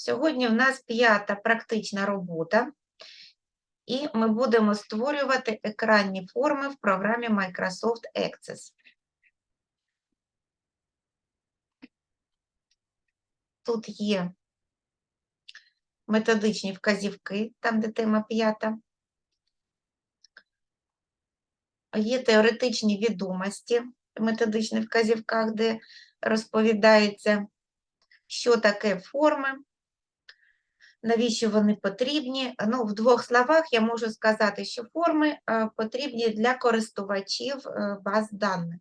Сьогодні в нас п'ята практична робота, і ми будемо створювати екранні форми в програмі Microsoft Access. Тут є методичні вказівки, там, де тема п'ята. Є теоретичні відомості в методичних вказівках, де розповідається, що таке форми, навіщо вони потрібні. Ну, в двох словах я можу сказати, що форми е, потрібні для користувачів е, баз даних.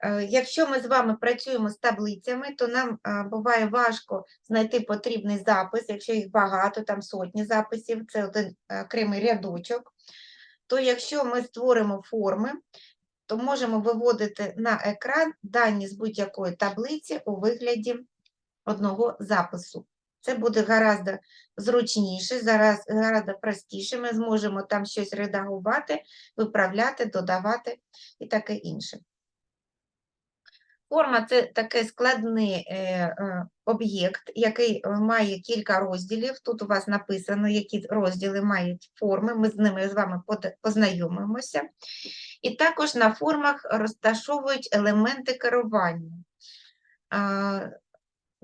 Е, Якщо ми з вами працюємо з таблицями, то нам буває важко знайти потрібний запис, якщо їх багато, там сотні записів, це один окремий рядочок. То якщо ми створимо форми, то можемо виводити на екран дані з будь-якої таблиці у вигляді одного запису. Це буде гораздо зручніше, зараз гораздо простіше. Ми зможемо там щось редагувати, виправляти, додавати і таке інше. Форма це такий складний е, е, об'єкт, який має кілька розділів. Тут у вас написано, які розділи мають форми. Ми з ними з вами познайомимося. І також на формах розташовують елементи керування.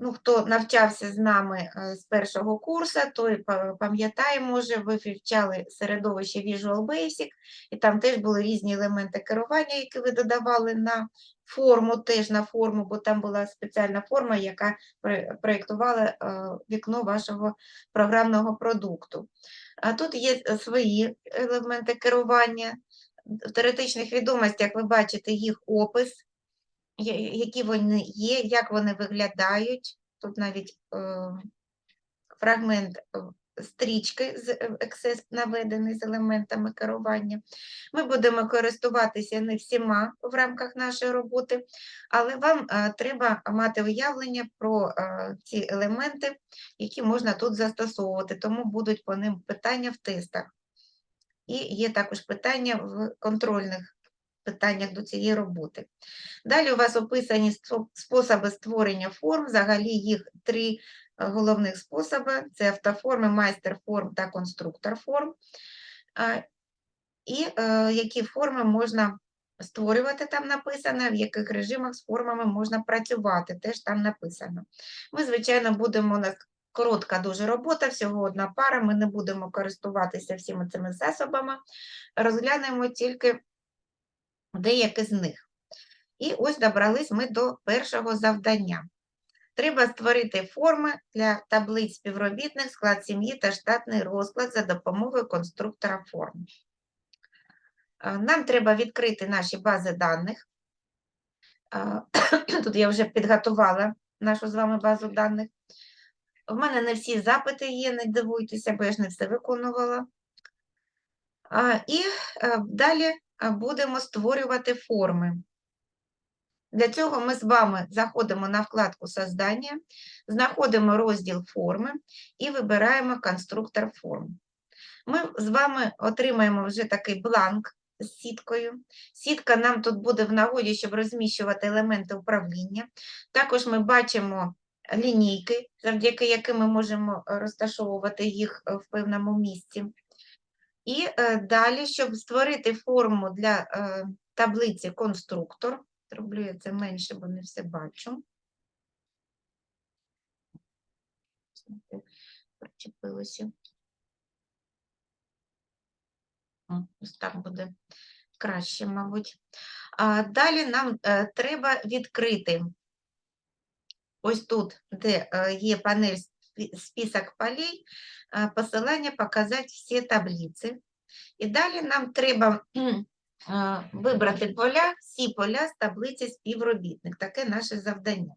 Ну, хто навчався з нами е, з першого курсу, той пам'ятає, може, ви вивчали середовище Visual Basic, і там теж були різні елементи керування, які ви додавали на форму, теж на форму, бо там була спеціальна форма, яка проєктувала е, вікно вашого програмного продукту. А тут є е, свої елементи керування. В теоретичних відомостях ви бачите їх опис, які вони є, як вони виглядають. Тут навіть е, фрагмент е, стрічки з е, Access наведений з елементами керування. Ми будемо користуватися не всіма в рамках нашої роботи, але вам е, треба мати уявлення про е, ці елементи, які можна тут застосовувати, тому будуть по ним питання в тестах. І є також питання в контрольних питаннях до цієї роботи. Далі у вас описані способи створення форм, взагалі їх три е, головних способи: це автоформи, майстер-форм та конструктор форм. І е, які форми можна створювати, там написано, в яких режимах з формами можна працювати, теж там написано. Ми, звичайно, будемо у нас коротка дуже робота, всього одна пара, ми не будемо користуватися всіма цими засобами, розглянемо тільки деякі з них. І ось добрались ми до першого завдання. Треба створити форми для таблиць співробітних, склад сім'ї та штатний розклад за допомогою конструктора форм. Е, Нам треба відкрити наші бази даних. Е, Тут я вже підготувала нашу з вами базу даних. У мене не всі запити є, не дивуйтеся, бо я ж не все виконувала. І е, далі е, будемо створювати форми. Для цього ми з вами заходимо на вкладку Создання, знаходимо розділ форми і вибираємо конструктор форм. Ми з вами отримаємо вже такий бланк з сіткою. Сітка нам тут буде в нагоді, щоб розміщувати елементи управління. Також ми бачимо лінійки, завдяки яким ми можемо розташовувати їх в певному місці. І е, далі, щоб створити форму для е, таблиці конструктор, зроблю я це менше, бо не все бачу. Причепилося. Ось так буде краще, мабуть. А далі нам е, треба відкрити ось тут, де є панель список полей, посилання показати всі таблиці. І далі нам треба вибрати поля, всі поля з таблиці співробітник. Таке наше завдання.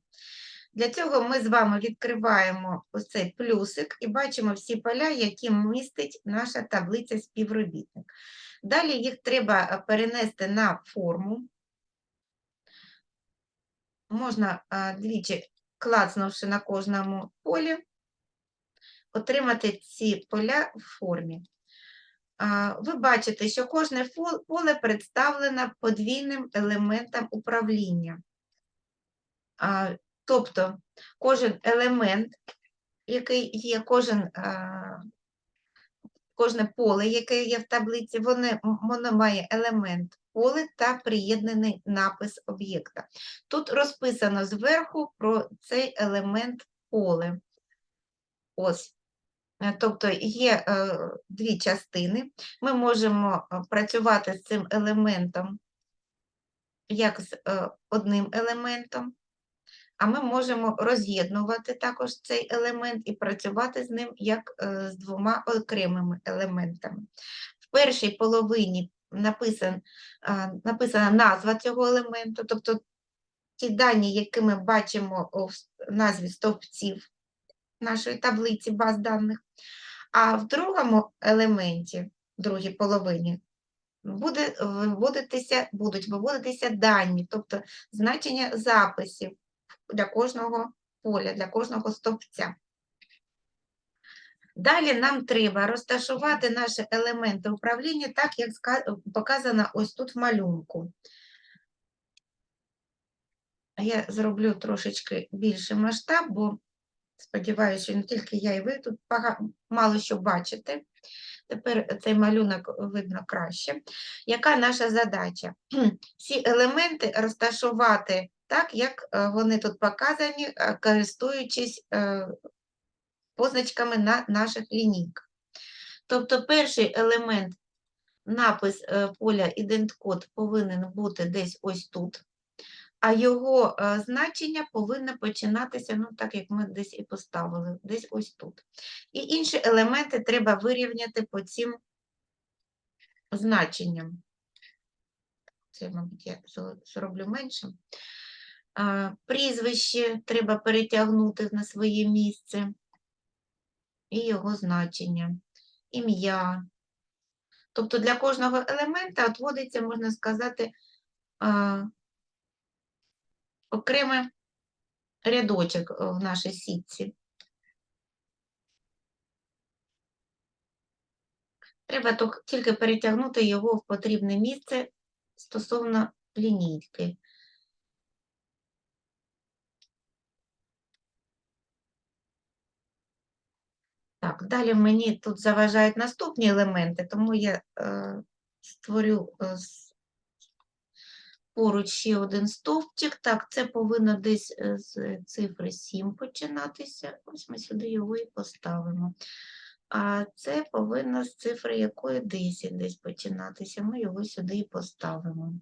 Для цього ми з вами відкриваємо ось цей плюсик і бачимо всі поля, які містить наша таблиця співробітник. Далі їх треба перенести на форму. Можна двічі клацнувши на кожному полі, отримати ці поля в формі. Ви бачите, що кожне поле представлено подвійним елементом управління. Тобто кожен елемент який є кожен, кожне поле, яке є в таблиці, воно, воно має елемент поле та приєднаний напис об'єкта. Тут розписано зверху про цей елемент поле. Ось. Е, Тобто є е, дві частини. Ми можемо е, працювати з цим елементом як з одним елементом, а ми можемо роз'єднувати також цей елемент і працювати з ним як з двома окремими елементами. В першій половині написан, написана назва цього елементу, тобто ті дані, які ми бачимо с- назві стовпців нашої таблиці баз даних. А в другому елементі, в другій половині, буде виводитися, будуть виводитися дані, тобто значення записів для кожного поля, для кожного стовпця. Далі нам треба розташувати наші елементи управління так, як показано ось тут в малюнку. Я зроблю трошечки більший масштаб, бо сподіваюся, що не тільки я і ви тут мало що бачите. Тепер цей малюнок видно краще. Яка наша задача? Всі елементи розташувати так, як е, вони тут показані, е, користуючись е, позначками на наших лінійках. Тобто перший елемент, напис поля іденткод повинен бути десь ось тут, а його е, значення повинно починатися, ну так як ми десь і поставили, десь ось тут. І інші елементи треба вирівняти по цим значенням. Це, мабуть, я зроблю меншим. Прізвище треба перетягнути на своє місце і його значення, ім'я. Тобто для кожного елемента відводиться, можна сказати, окремий рядочок е, в нашій сітці. Треба тільки перетягнути його в потрібне місце стосовно лінійки. Так, далі мені тут заважають наступні елементи, тому я е, створю е, з- поруч ще один стовпчик. Так, це повинно десь е, з цифри 7 починатися. Ось ми сюди його і поставимо. А це повинно з цифри якої 10 десь починатися. Ми його сюди і поставимо.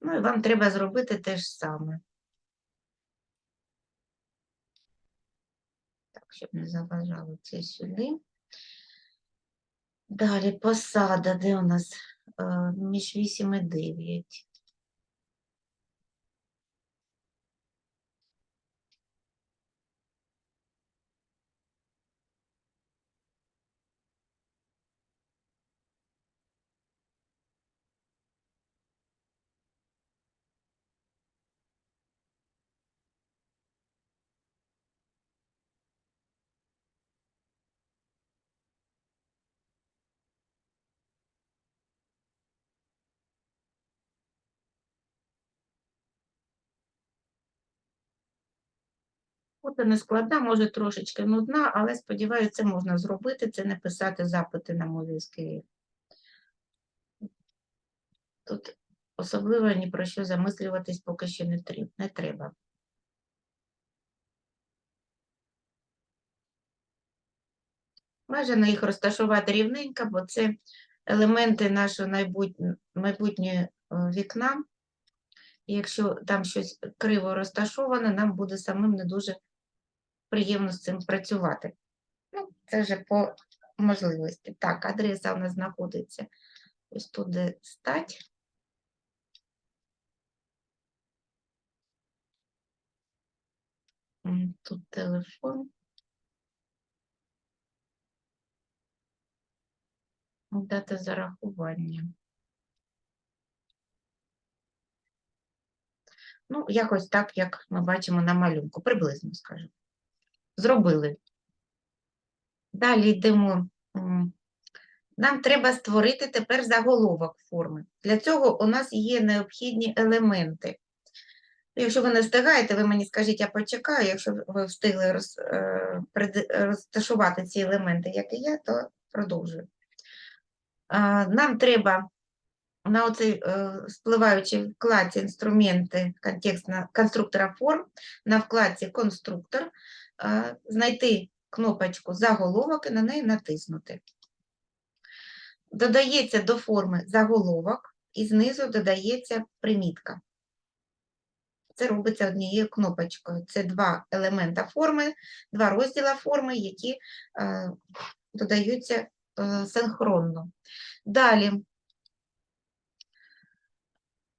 Ну і вам треба зробити те ж саме. Так, щоб не заважало це сюди. Далі посада, де у нас е, між 8 і 9. Фото не складна, може трошечки нудна, але сподіваюся, це можна зробити, це не писати запити на мові СКІ. Тут особливо ні про що замислюватись поки що не треба. Бажано їх розташувати рівненько, бо це елементи нашого майбутнього е, вікна. І якщо там щось криво розташоване, нам буде самим не дуже приємно з цим працювати. Ну, це вже по можливості. Так, адреса у нас знаходиться ось тут, де стать. Тут телефон. Дата зарахування. Ну, якось так, як ми бачимо на малюнку, приблизно скажу. Зробили. Далі йдемо. Нам треба створити тепер заголовок форми. Для цього у нас є необхідні елементи. Якщо ви не встигаєте, ви мені скажіть, я почекаю. Якщо ви встигли роз, е, розташувати ці елементи, як і я, то продовжую. Нам треба на оцей е, вкладці інструменти контекстна конструктора форм на вкладці конструктор знайти кнопочку заголовок і на неї натиснути. Додається до форми заголовок і знизу додається примітка. Це робиться однією кнопочкою. Це два елемента форми, два розділа форми, які е, додаються е, синхронно. Далі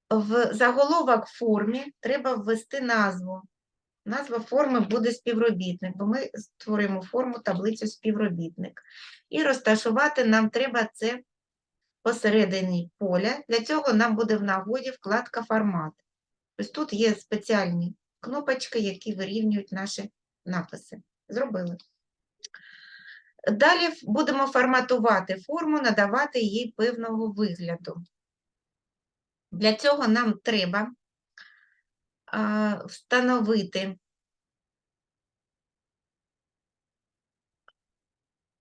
в заголовок формі треба ввести назву. Назва форми буде співробітник, бо ми створюємо форму таблицю співробітник. І розташувати нам треба це посередині поля. Для цього нам буде в нагоді вкладка формат. Ось тут є спеціальні кнопочки, які вирівнюють наші написи. Зробили. Далі будемо форматувати форму, надавати їй певного вигляду. Для цього нам треба встановити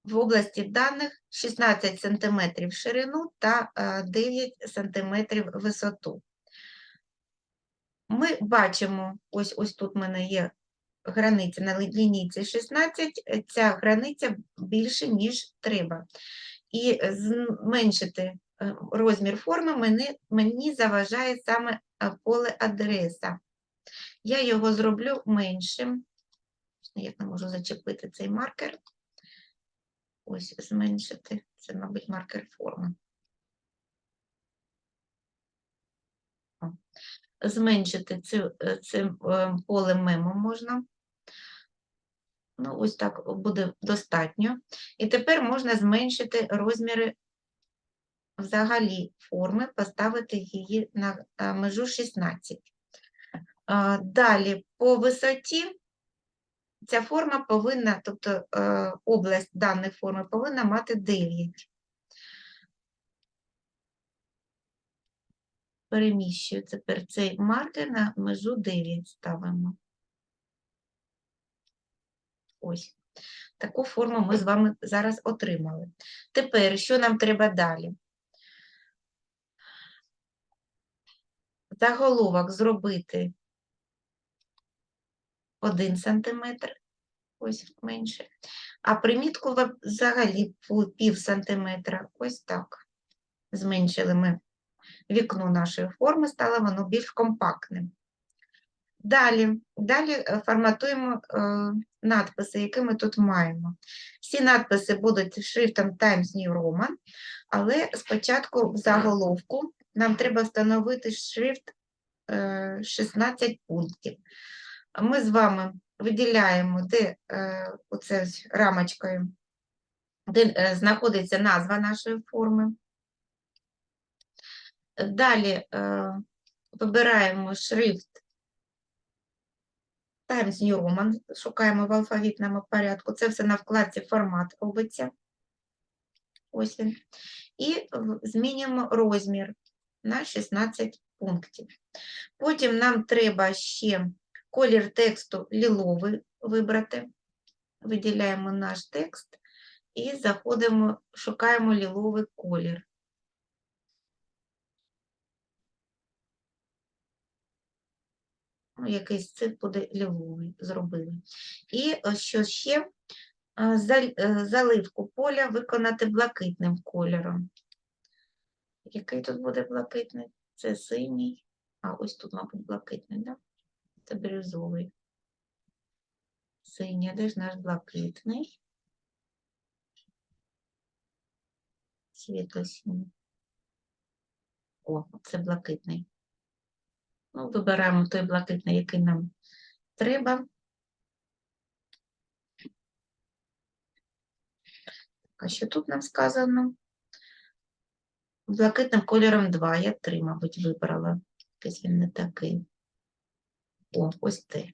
в області даних 16 см ширину та 9 см висоту. Ми бачимо, ось ось тут в мене є границя на лінійці 16, е, ця границя більше, ніж треба. І зменшити е, розмір форми мені, мені заважає саме поле адреса. Я його зроблю меншим. Я не можу зачепити цей маркер. Ось зменшити. Це, мабуть, маркер форми. Зменшити цим, цим е, полем мему можна. Ну, ось так буде достатньо. І тепер можна зменшити розміри взагалі форми, поставити її на е, межу 16. Далі по висоті ця форма повинна, тобто е, область даної форми повинна мати 9. Переміщую тепер цей маркер на межу 9 ставимо. Ось. Таку форму ми з вами зараз отримали. Тепер, що нам треба далі? Заголовок зробити 1 см, ось менше, а примітку взагалі пів сантиметра, ось так. Зменшили ми вікно нашої форми, стало воно більш компактним. Далі, далі е, форматуємо е, надписи, які ми тут маємо. Всі надписи будуть шрифтом Times New Roman, але спочатку в заголовку нам треба встановити шрифт е, 16 пунктів. Ми з вами виділяємо, де е, оце рамочкою, де е, знаходиться назва нашої форми. Далі е, вибираємо шрифт Times New Roman, шукаємо в алфавітному порядку. Це все на вкладці формат робиться. Ось він. І змінюємо розмір на 16 пунктів. Потім нам треба ще колір тексту ліловий вибрати. Виділяємо наш текст і заходимо, шукаємо ліловий колір. Ну, якийсь цих буде ліловий, зробили. І ось що ще е, заливку поля виконати блакитним кольором. Який тут буде блакитний? Це синій. А ось тут, мабуть, блакитний, так? Да? Це бірюзовий. Синій, де наш блакитний? Світло-синій. О, це блакитний. Ну, вибираємо той блакитний, який нам треба. А що тут нам сказано? Блакитним кольором 2, я 3, мабуть, вибрала. Якийсь він не такий. О, ось те.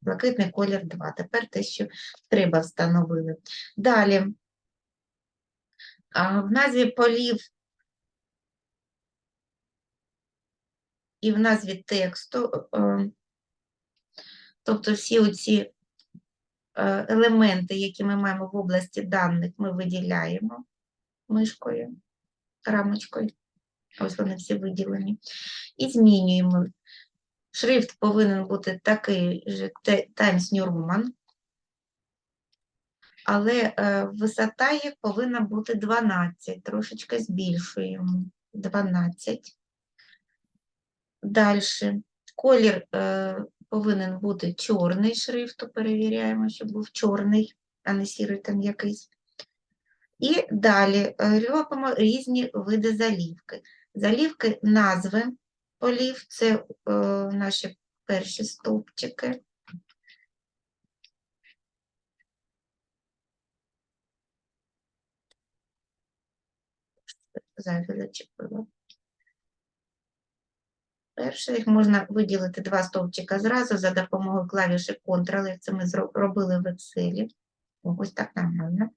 Блакитний колір 2. Тепер те, що треба встановили. Далі. В назві полів і в назві тексту е, Тобто всі оці е, елементи, які ми маємо в області даних, ми виділяємо мишкою, рамочкою. Ось вони всі виділені. І змінюємо. Шрифт повинен бути такий же Times New Roman, але е, висота їх повинна бути 12, трошечки збільшуємо. 12. Далі. Колір е, повинен бути чорний шрифту, перевіряємо, щоб був чорний, а не сірий там якийсь. І далі е, робимо різні види залівки. Залівки назви полів це е, наші перші стовпчики. Зайве зачепила. Перше, їх можна виділити два стовпчика зразу за допомогою клавіші Ctrl, це ми зро- робили в Excel. Ось так нормально.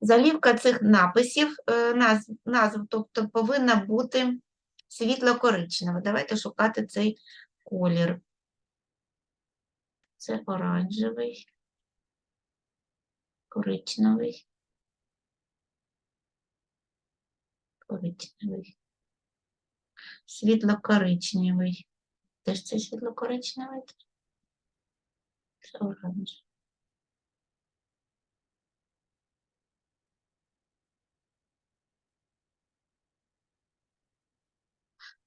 Залівка цих написів, е, назв, назв, тобто повинна бути світло-коричнева. Давайте шукати цей колір. Це оранжевий, коричневий, коричневий, світло-коричневий. Теж це світло-коричневий? Це оранжевий.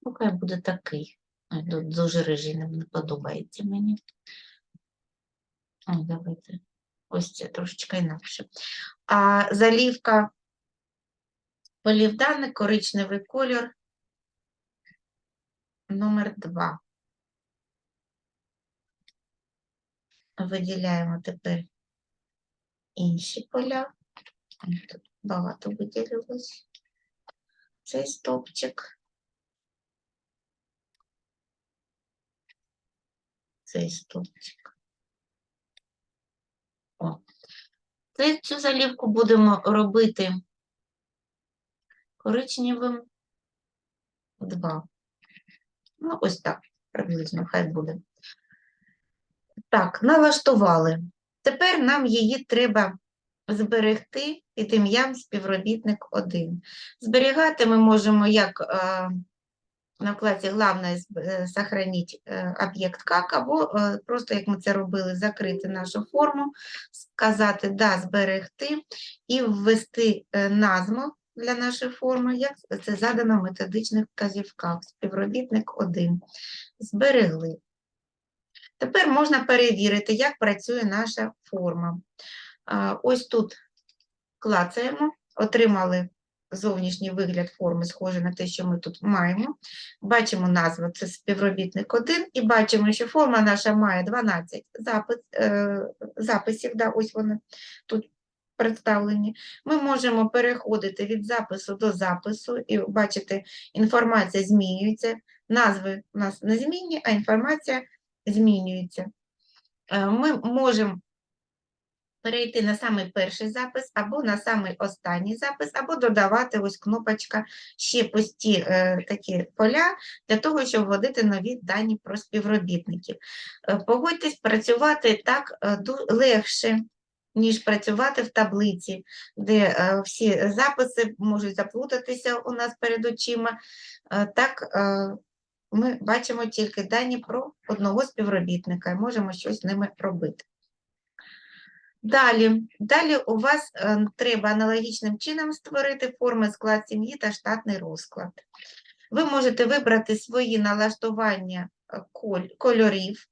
Ну, хай буде такий. Ой, Тут дуже рижий не подобається мені. О, давайте. Ось це трошечки інакше. А залівка полів даних, коричневий кольор номер 2. Виділяємо тепер інші поля. Тут багато виділилось. Цей стовпчик. Цей стовпчик. О. Цю залівку будемо робити коричневим 2. Ну, ось так, приблизно, хай буде. Так, налаштували. Тепер нам її треба зберегти під ім'ям співробітник 1. Зберігати ми можемо як е, на вкладці «Главное зб- е, сохранить е, об'єкт как, або е, просто, як ми це робили, закрити нашу форму, сказати «да, зберегти» і ввести е, назву для нашої форми, як це задано в методичних вказівках. Співробітник 1. Зберегли. Тепер можна перевірити, як працює наша форма. Ось тут клацаємо, отримали зовнішній вигляд форми, схожий на те, що ми тут маємо. Бачимо назву, це співробітник 1, і бачимо, що форма наша має 12 запис, е, записів, да, ось вони тут представлені. Ми можемо переходити від запису до запису, і бачите, інформація змінюється, назви у нас не змінні, а інформація змінюється. Е, Ми можемо перейти на самий перший запис, або на самий останній запис, або додавати ось кнопочка ще пусті е, такі поля для того, щоб вводити нові дані про співробітників. Е, Погодьтесь, працювати так е, легше, ніж працювати в таблиці, де е, всі записи можуть заплутатися у нас перед очима. Так, ми бачимо тільки дані про одного співробітника і можемо щось з ними робити. Далі, далі у вас е, треба аналогічним чином створити форми склад сім'ї та штатний розклад. Ви можете вибрати свої налаштування е, коль- кольорів,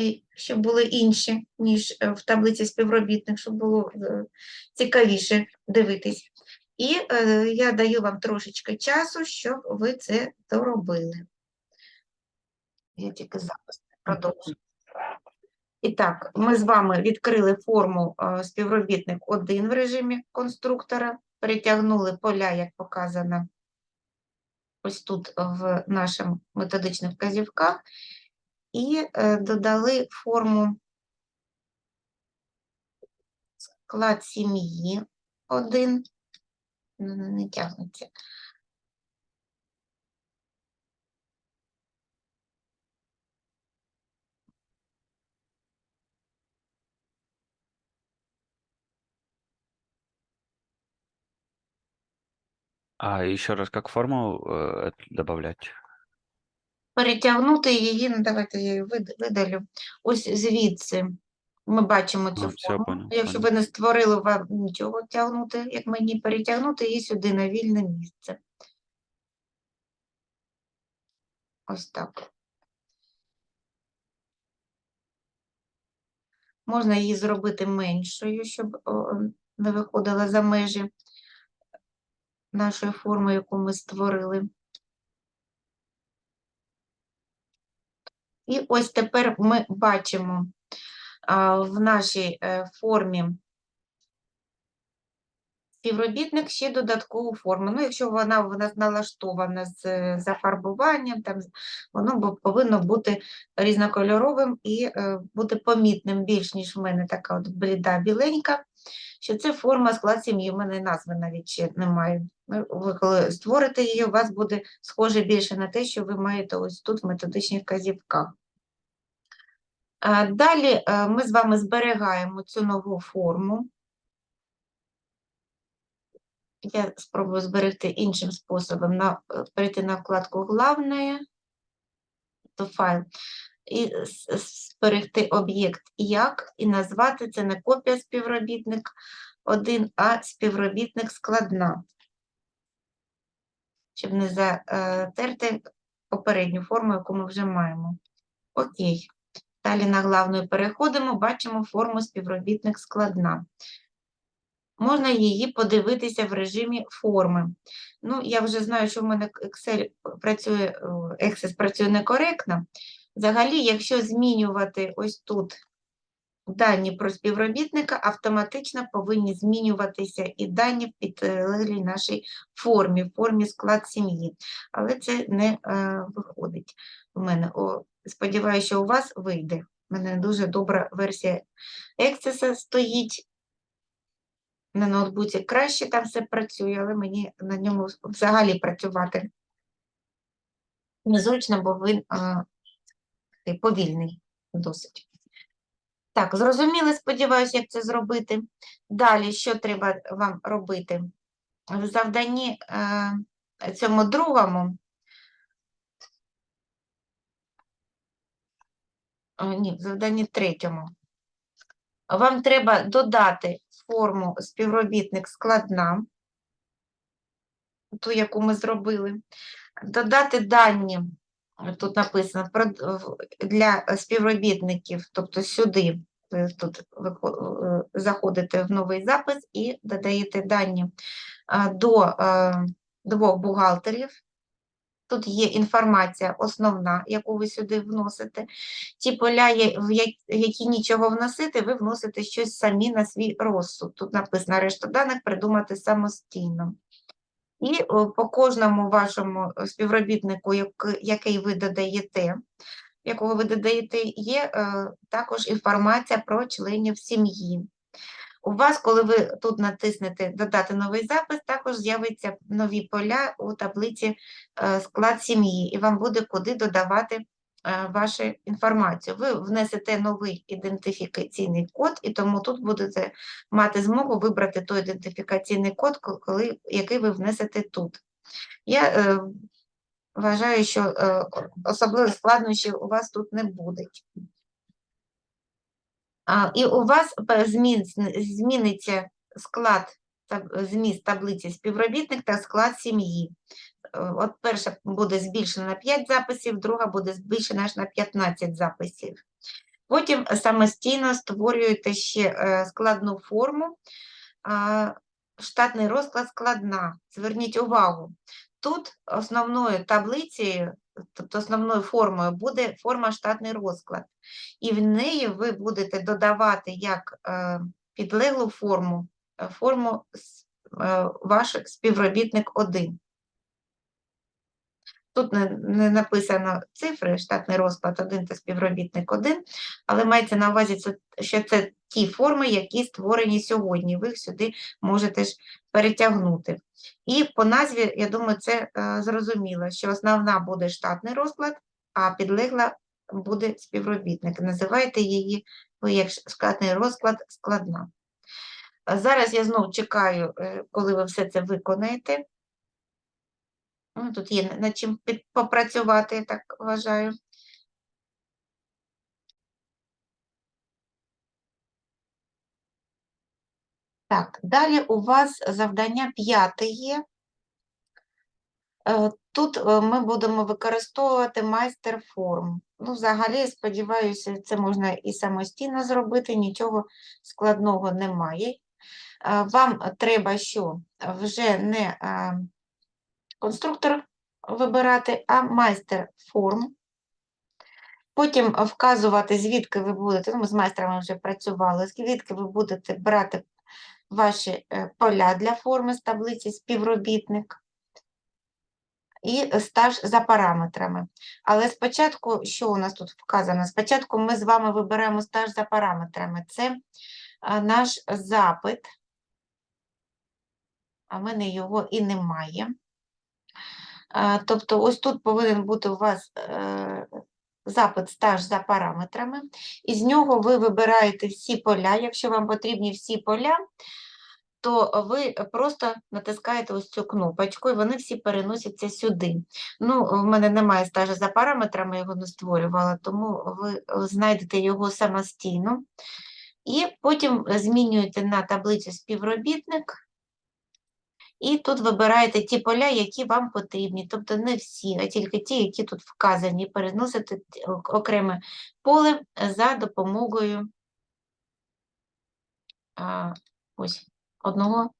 е, щоб були інші, ніж в таблиці співробітник, щоб було цікавіше дивитись. І я даю вам трошечки часу, щоб ви це доробили. Я тільки запис продовжу. І так, ми з вами відкрили форму е, співробітник 1 в режимі конструктора, перетягнули поля, як показано ось тут в наших методичних вказівках, і е, додали форму склад сім'ї 1. Не, не тягнеться. А еще раз, как форму э, это добавлять? Перетягнути її, ну давайте я її вид- видалю. Ось звідси ми бачимо цю А, всё, форму. понял, Якщо понял. ви не створили вам нічого тягнути, як мені перетягнути її сюди на вільне місце. Ось так. Можна її зробити меншою, щоб о, не виходила за межі нашої форми, яку ми створили. І ось тепер ми бачимо в нашій е, формі співробітник ще додаткову форму. Ну, якщо вона в нас налаштована з зафарбуванням, там, воно повинно бути різнокольоровим і е, бути помітним більш, ніж в мене така от бліда біленька, що це форма склад сім'ї, в мене назви навіть ще немає. Ну, Ви коли створите її, у вас буде схоже більше на те, що ви маєте ось тут в методичних вказівках. Далі е, ми з вами зберігаємо цю нову форму. Я спробую зберегти іншим способом, на, перейти на вкладку «Главне», то файл, і зберегти об'єкт як, і назвати це не копія співробітник 1, а співробітник складна, щоб не затерти попередню форму, яку ми вже маємо. Окей. Далі на главну переходимо, бачимо форму співробітник складна. Можна її подивитися в режимі форми. Ну, я вже знаю, що в мене Excel працює, Access працює некоректно. Взагалі, якщо змінювати ось тут дані про співробітника, автоматично повинні змінюватися і дані в підлеглій нашій формі, в формі склад сім'ї. Але це не е, виходить у мене. О, сподіваюся, що у вас вийде. У мене дуже добра версія Access стоїть на ноутбуці краще там все працює, але мені на ньому взагалі працювати незручно, бо він а, такий повільний досить. Так, зрозуміли, сподіваюся, як це зробити. Далі, що треба вам робити? В завданні е, цьому другому, о, ні, в завданні третьому, вам треба додати форму співробітник складна, ту, яку ми зробили, додати дані, е, тут написано, для е, співробітників, тобто сюди, ви е, заходите в новий запис і додаєте дані е, до е, двох бухгалтерів. Тут є інформація основна, яку ви сюди вносите. Ті поля, в які нічого вносити, ви вносите щось самі на свій розсуд. Тут написано решта даних придумати самостійно. І по кожному вашому е, співробітнику, який ви додаєте, якого ви додаєте, є е, також інформація про членів сім'ї. У вас, коли ви тут натиснете Додати новий запис, також з'явиться нові поля у таблиці е, склад сім'ї, і вам буде куди додавати е, вашу інформацію. Ви внесете новий ідентифікаційний код, і тому тут будете мати змогу вибрати той ідентифікаційний код, коли, який ви внесете тут. Я е, вважаю, що е, особливих складнощів у вас тут не буде. А, і у вас змін, зміниться склад, зміст таблиці співробітник та склад сім'ї. От перша буде збільшена на 5 записів, друга буде збільшена аж на 15 записів. Потім самостійно створюєте ще е, складну форму, штатний розклад складна. Зверніть увагу, тут основною таблицею, тобто основною формою буде форма штатний розклад. І в неї ви будете додавати як е, підлеглу форму, е, форму ваш співробітник 1. Тут не, не написано цифри, штатний розклад 1 та співробітник 1, але мається на увазі, що це ті форми, які створені сьогодні. Ви їх сюди можете ж перетягнути. І по назві, я думаю, це е, зрозуміло, що основна буде штатний розклад, а підлегла буде співробітник. Називайте її ви як штатний розклад складна. Зараз я знову чекаю, е, коли ви все це виконаєте. Ну, тут є над чим попрацювати, я так вважаю. Так, далі у вас завдання п'яте є. Е, Тут е, ми будемо використовувати майстер форм. Ну, взагалі, сподіваюся, це можна і самостійно зробити, нічого складного немає. Е, Вам треба що? Вже не конструктор вибирати, а майстер форм. Потім вказувати, звідки ви будете, ну, ми з майстрами вже працювали, звідки ви будете брати ваші е, поля для форми з таблиці співробітник і стаж за параметрами. Але спочатку, що у нас тут вказано? Спочатку ми з вами вибираємо стаж за параметрами. Це наш запит, а в мене його і немає. Тобто, ось тут повинен бути у вас е, запит стаж за параметрами, і з нього ви вибираєте всі поля. Якщо вам потрібні всі поля, то ви просто натискаєте ось цю кнопочку, і вони всі переносяться сюди. Ну, в мене немає стажу за параметрами, я його не створювала, тому ви знайдете його самостійно. І потім змінюєте на таблицю співробітник, і тут вибираєте ті поля, які вам потрібні. Тобто не всі, а тільки ті, які тут вказані. Переносите окреме поле за допомогою ось одного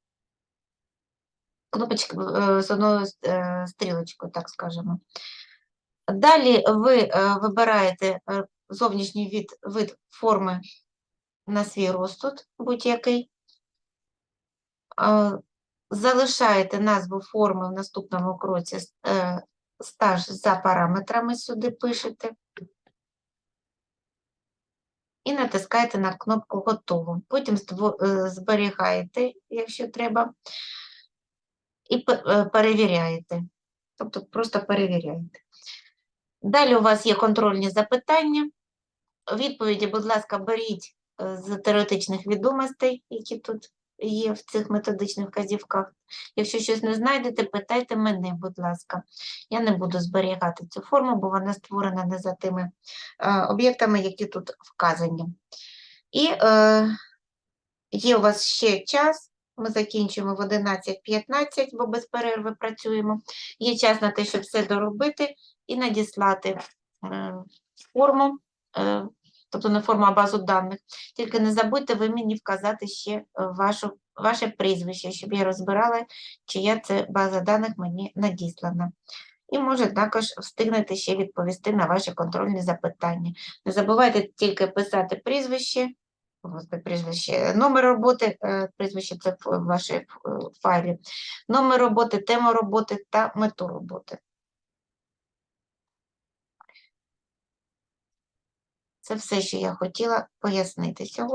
кнопочки е, з одною е, стрілочкою, так скажемо. Далі ви е, вибираєте зовнішній від, вид форми на свій розсуд, будь-який. Залишаєте назву форми в наступному кроці, е, стаж за параметрами сюди пишете. І натискаєте на кнопку Готово. Потім е, зберігаєте, якщо треба, і е, перевіряєте. Тобто просто перевіряєте. Далі у вас є контрольні запитання. Відповіді, будь ласка, беріть з теоретичних відомостей, які тут є в цих методичних вказівках. Якщо щось не знайдете, питайте мене, будь ласка. Я не буду зберігати цю форму, бо вона створена не за тими е, об'єктами, які тут вказані. І е, є у вас ще час. Ми закінчуємо в 11.15, бо без перерви працюємо. Є час на те, щоб все доробити і надіслати е, форму, е, тобто не форму базу даних. Тільки не забудьте ви мені вказати ще е, вашу, ваше прізвище, щоб я розбирала, чия це база даних мені надіслана. І може також встигнете ще відповісти на ваші контрольні запитання. Не забувайте тільки писати прізвище, прізвище, номер роботи, е, прізвище це в вашій е, файлі, номер роботи, тему роботи та мету роботи. Це все, що я хотіла пояснити сьогодні.